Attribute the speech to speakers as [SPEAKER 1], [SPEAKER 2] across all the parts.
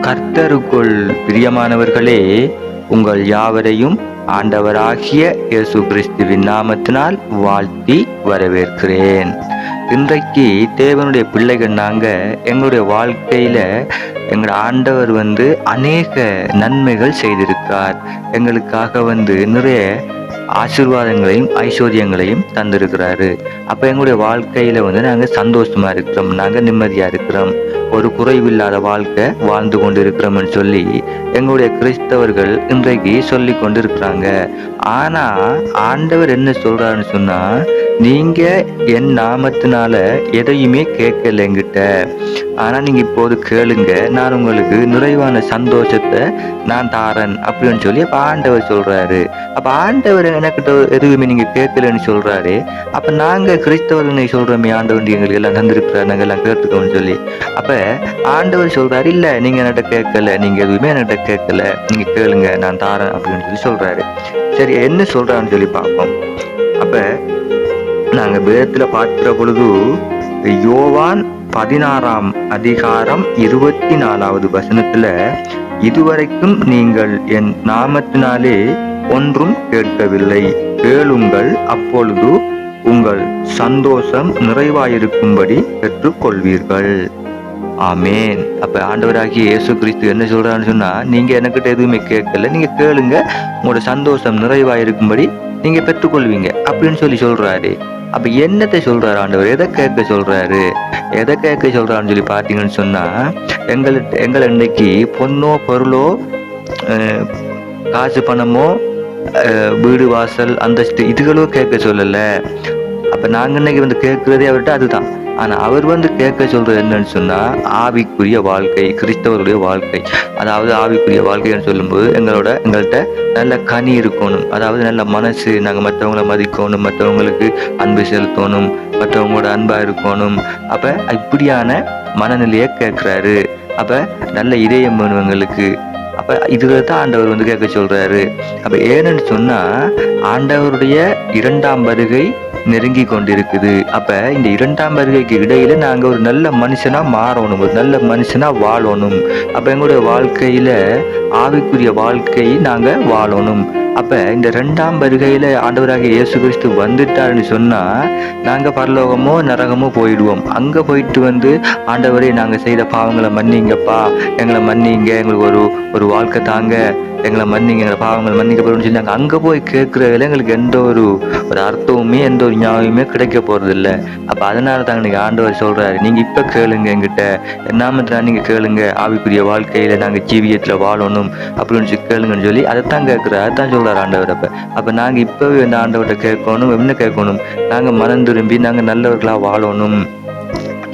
[SPEAKER 1] கர்த்தருக்குள் பிரியமானவர்களே உங்கள் யாவரையும் ஆண்டவராகிய இயேசு கிறிஸ்துவின் நாமத்தினால் வாழ்த்தி வரவேற்கிறேன். இன்றைக்கு தேவனுடைய பிள்ளைகள் நாங்கள் எங்களுடைய வாழ்க்கையில் எங்களோட ஆண்டவர் வந்து அநேக நன்மைகள் செய்திருக்கார் எங்களுக்காக வந்து நிறைய ஆசீர்வாதங்களையும் ஐஸ்வர்யங்களையும் தந்திருக்கிறாரு. அப்போ எங்களுடைய வாழ்க்கையில் வந்து நாங்கள் சந்தோஷமாக இருக்கிறோம் நாங்கள் நிம்மதியாக இருக்கிறோம். ஒரு குறைவில்லாத வாழ்க்கை வாழ்ந்து கொண்டு இருக்கிறோம்னு சொல்லி எங்களுடைய கிறிஸ்தவர்கள் இன்றைக்கு சொல்லி கொண்டு இருக்கிறாங்க ஆனால் ஆண்டவர் என்ன சொல்கிறாருன்னு சொன்னால் நீங்க என் நாமத்தினால எதையுமே கேட்கல எங்கிட்ட ஆனா நீங்க இப்போது கேளுங்க. நான் உங்களுக்கு நிறைவான சந்தோஷத்தை நான் தாரன் அப்படின்னு சொல்லி அப்ப ஆண்டவர் சொல்றாரு. அப்ப ஆண்டவர் எனக்கிட்ட எதுவுமே நீங்க கேட்கலன்னு சொல்றாரு. அப்ப நாங்க கிறிஸ்தவர்கள் சொல்றோமே ஆண்டவர் எங்களுக்கு எல்லாம் தந்திருக்கிறார் நாங்க எல்லாம் கேட்டுக்கோன்னு சொல்லி. அப்ப ஆண்டவர் சொல்றாரு இல்ல நீங்க என்கிட்ட கேட்கல நீங்க எதுவுமே என்கிட்ட கேட்கல. நீங்க கேளுங்க நான் தாரன் அப்படின்னு சொல்லி சொல்றாரு. சரி என்ன சொல்றான்னு சொல்லி பார்ப்போம். அப்ப நாங்க வேதத்துல பார்க்கிற பொழுது யோவான் பதினாறாம் அதிகாரம் இருபத்தி நாலாவது வசனத்துல இதுவரைக்கும் நீங்கள் என் நாமத்தினாலே ஒன்றும் கேட்கவில்லை. கேளுங்கள் அப்பொழுது உங்கள் சந்தோஷம் நிறைவாயிருக்கும்படி பெற்றுக்கொள்வீர்கள். ஆமேன். அப்ப ஆண்டவராகிய இயேசு கிறிஸ்து என்ன சொல்றான்னு சொன்னா நீங்க எனக்கிட்ட எதுவுமே கேட்கல. நீங்க கேளுங்க. உங்களோட சந்தோஷம் நிறைவாயிருக்கும்படி நீங்க பெற்றுக்கொள்வீங்க. அப்படின்னு சொல்லி சொல்றாரு. அப்ப என்னத்தை சொல்றாரு ஆண்டவர்? எதை கேட்க சொல்றாரு? எதை கேட்க சொல்றாருன்னு சொல்லி பாத்தீங்கன்னு சொன்னா எங்கள் எங்களை இன்னைக்கு பொண்ணோ பொருளோ காசு பணமோ வீடு வாசல் அந்தஸ்து இதுகளோ கேட்க சொல்லல. அப்ப நாங்க இன்னைக்கு வந்து கேட்கறதே அவர்கிட்ட அதுதான். ஆனால் அவர் வந்து கேட்க சொல்றது என்னன்னு சொன்னா ஆவிக்குரிய வாழ்க்கை கிறிஸ்தவருடைய வாழ்க்கை. அதாவது ஆவிக்குரிய வாழ்க்கைன்னு சொல்லும்போது எங்களோட எங்கள்கிட்ட நல்ல கனி இருக்கணும். அதாவது நல்ல மனசு நாங்கள் மற்றவங்களை மதிக்கணும் மற்றவங்களுக்கு அன்பு செலுத்தணும் மற்றவங்களோட அன்பா இருக்கணும். அப்ப இப்படியான மனநிலையை கேட்கிறாரு. அப்ப நல்ல இதயம் வேணும் எங்களுக்கு. அப்ப இதுகளை தான் ஆண்டவர் வந்து கேட்க சொல்றாரு. அப்ப ஏன்னு சொன்னா ஆண்டவருடைய இரண்டாம் வருகை நெருங்கி கொண்டிருக்குது. அப்ப இந்த இரண்டாம் வருகைக்கு இடையில நாங்க ஒரு நல்ல மனுஷனா மாறணும் ஒரு நல்ல மனுஷனா வாழணும். அப்ப எங்களுடைய வாழ்க்கையில ஆவிக்குரிய வாழ்க்கையை நாங்க வாழணும். அப்போ இந்த ரெண்டாம் வருகையில் ஆண்டவராக இயேசு கிறிஸ்து வந்துட்டாருன்னு சொன்னால் நாங்கள் பரலோகமோ நரகமோ போயிடுவோம். அங்கே போயிட்டு வந்து ஆண்டவரே நாங்கள் செய்த பாவங்களை மன்னிங்கப்பா. எங்களை மன்னிங்க எங்களுக்கு ஒரு ஒரு வாழ்க்கை தாங்க. எங்களை மன்னிங்க எங்களை பாவங்களை மன்னிக்கப்படும்னு சொல்லி நாங்கள் அங்கே போய் கேட்குறதுல எங்களுக்கு எந்த ஒரு ஒரு அர்த்தமுமே எந்த ஒரு ஞாபகமே கிடைக்க போகிறதில்ல அப்போ அதனால தாங்க நீங்கள் ஆண்டவர் சொல்கிறாரு நீங்கள் இப்போ கேளுங்க எங்கிட்ட நாமத்தில் நீங்கள் கேளுங்க. ஆவிக்குரிய வாழ்க்கையில் நாங்கள் ஜீவியத்தில் வாழணும். அப்படின்னு சொல்லி கேளுங்கன்னு சொல்லி அதைத்தான் கேட்குறாரு. அதான் சொல்கிறார் ஆண்டவர் அப்போ. அப்போ நாங்கள் இப்போவே இந்த ஆண்டவர்கிட்ட கேட்கணும் என்ன கேட்கணும். நாங்கள் மனம் திரும்பி நாங்கள் நல்லவர்களாக வாழணும்.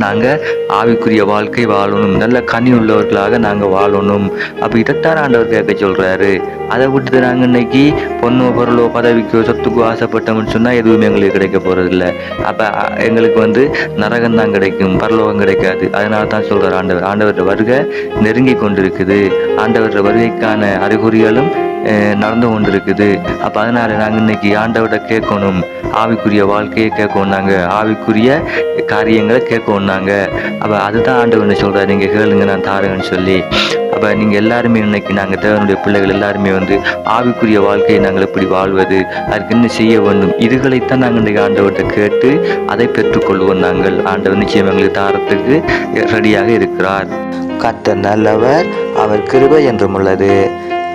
[SPEAKER 1] நாங்கள் ஆவிக்குரிய வாழ்க்கை வாழணும். நல்ல கனி உள்ளவர்களாக நாங்கள் வாழணும். அப்போ இதைத்தான் ஆண்டவர் கேட்க சொல்கிறாரு அதை விட்டுட்டு நாங்கள் இன்னைக்கு பொண்ணோ பொருளோ பதவிக்கோ சொத்துக்கோ ஆசைப்பட்டோம்னு சொன்னால் எதுவுமே எங்களுக்கு கிடைக்க போகிறதில்ல அப்போ எங்களுக்கு வந்து நரகம் தான் கிடைக்கும் பரலோகம் கிடைக்காது. அதனால தான் சொல்கிறார் ஆண்டவர். ஆண்டவரோட வருகை நெருங்கி கொண்டிருக்குது. ஆண்டவர் வருகைக்கான அறிகுறிகளும் நடந்து நடந்து கொண்டிருக்குது. அப்போ அதனால நாங்கள் இன்னைக்கு ஆண்டவர்கிட்ட கேட்கணும். ஆவிக்குரிய வாழ்க்கையை கேட்கணும் நாங்கள் ஆவிக்குரிய காரியங்களை கேட்கணும் நாங்கள் அப்போ அதுதான் ஆண்டவர் சொல்கிறார் நீங்கள் கேளுங்க நான் தாரேன்னு சொல்லி. அப்போ நீங்கள் எல்லாருமே இன்னைக்கு நாங்கள் தேவனுடைய பிள்ளைகள் எல்லாருமே வந்து ஆவிக்குரிய வாழ்க்கையை நாங்கள் எப்படி வாழ்வது அதுக்கு என்ன செய்ய வேண்டும்? இதுகளைத்தான் நாங்கள் இன்றைக்கு ஆண்டவர்கிட்ட கேட்டு அதை பெற்றுக்கொள்வோம் நாங்கள். ஆண்டவர் நிச்சயம் எங்களுக்கு தாரத்துக்கு ரெடியாக இருக்கிறார். கத்த நல்லவர் அவர் கிருபை என்றும் உள்ளது.